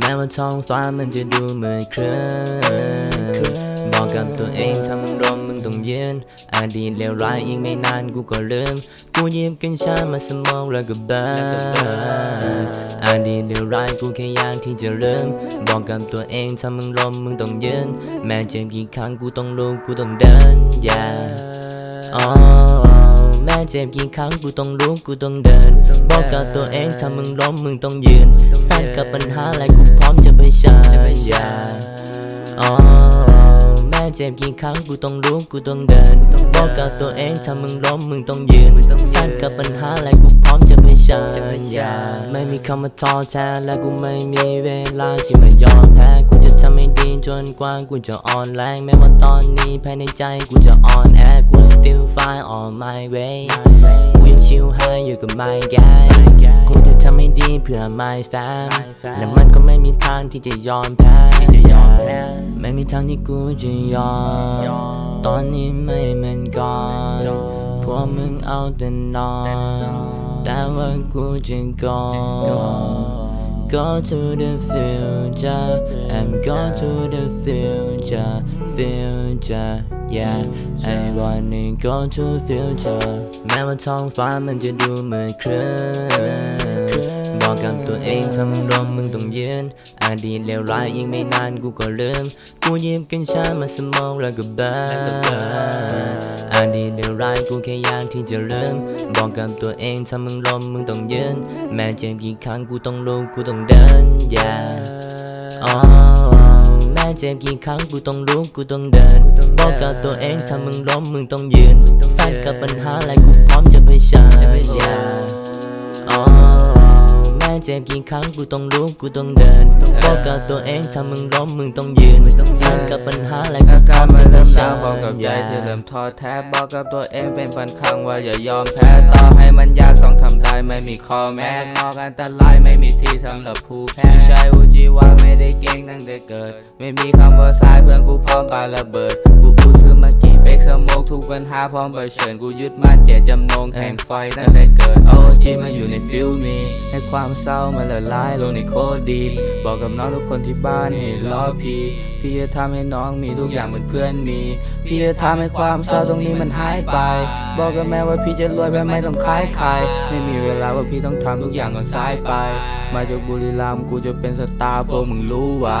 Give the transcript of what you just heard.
แม้ว่าท้องฟ้ามันจะดูเหมือนคลื่นบอกกับตัวเองถ้ามึงรมมึงต้องยืนอดีตเลวร้ายอีกไม่นานกูก็ลืมกูยิบกัญชามาสมองแล้วก็บิร์นอดีตเลวร้ายกูแค่อยากที่จะลืมบอกกับตัวเองถ้ามึงรมมึงต้องยืนแม้เจ็บกี่ครั้งกูต้องลุกกูต้องเดิน yeah อ๋อแม้เจ็บกี่ครั้งกูต้องลุกกูต้องเดิน บอกกับตัวเองถ้ามึงล้มมึงต้องยืนสั้นกับปัญหาอะไรกูพร้อมจะไปเชิญ จ็บกี่ครั้งกูต้องลุกกูต้องเดินบอกกับตัวเองถ้ามึงล้มมึงต้องยืนสั้นกับปัญหาอะไรกูพร้อมจะไปชิญ yeah ไม่มีคำว่าท้อแท้และกูไม่มีเวลาที่มายอมแพ้กูจะทำให้ดีจนกว่ากูจะอ่อนแรงแม้ว่าตอนนี้ภายในใจกูจะอ่อนแอกู still find on my way กูยังชิลไฮอยู่กับ my gang พื่อ my fam และมันก็ไม่มีทางที่จะยอมแพ้ไม่มีทางที่กูจะยอม ตอนนี้ไม่เหมือนก่อนพวกมึงเอาแต่นอน แต่ว่ากูจะก่อน Go to the future and go to the future, future, yeah. I wanna go to future แม้ว่าท้องฟ้ามันจะดูเหมือนคลื่นบอกกับตัวเองถ้ามึงรมมึงต้องยืนอดีตเลวร้ายอีกไม่นานกูก็ลืมกูยิบกัญชามาสมองแล้วก็บิร์นอดีตเลวร้ายกูแค่อยากที่จะลืมบอกกับตัวเองถ้ามึงลมมึงต้องยืนแม้เจ็บกี่ครั้งกูต้องลุกกูต้องเดิน yeah อ๋อแม้เจ็บกี่ครั้งกูต้องลุกกูต้องเดิน บอกกับตัวเองถ้ามึงล้มมึงต้องยืนสั้นกับปัญหาอะไรกูพร้อมจะไปชิญอ๋อแม้เจ็บกี่ครั้งกูต้องลุกกูต้องเดินบอกกับตัวเองถ้ามึงล้มมึงต้องยืนสั้นกับปัญหาอะไรกูอาพร้กาอรมันจะไปเริ่มหเชินาวญพร้อมกับใจที่เริ่มท้อแท้บอกกับตัวเองเป็นพันครั้งว่าอย่ายอมแพ้ต่อให้มันยากต้องทำได้ไม่มีข้อแม้นอกอันตรายไม่มีที่สำหรับผู้แพ้ผู้ชายอุจิว่าไม่ได้เก่ง ตั้งแต่เกิด ไม่มีคำว่าสายเพื่อนกูพร้อมปาระเบิด กูพูดซื้อมากี่เบกสโมกทุกปัญหาพร้อมเผชิญกูยึดมั่นเจตจำนงแห่งไฟตั้งแต่เกิดโอ้จีมาอยู่ในฟิลมีให้ความเศร้ามันละลายลงในโคตรดี บอกกับน้องทุกคนที่บ้านให้รอพี่พี่จะทำให้น้องมีทุกอย่างเหมือนเพื่อนมี พี่จะทำให้ความเศร้าตรงนี้มันหายไป บอกกับแม่ว่าพี่จะรวยแบบไม่ต้องขายใคร ไม่มีเวลาว่าพี่ต้องทำทุกอย่างก่อนสายไป มาจากบุรีรัมย์กูจะเป็นสตาร์พวกมึงรู้ไว้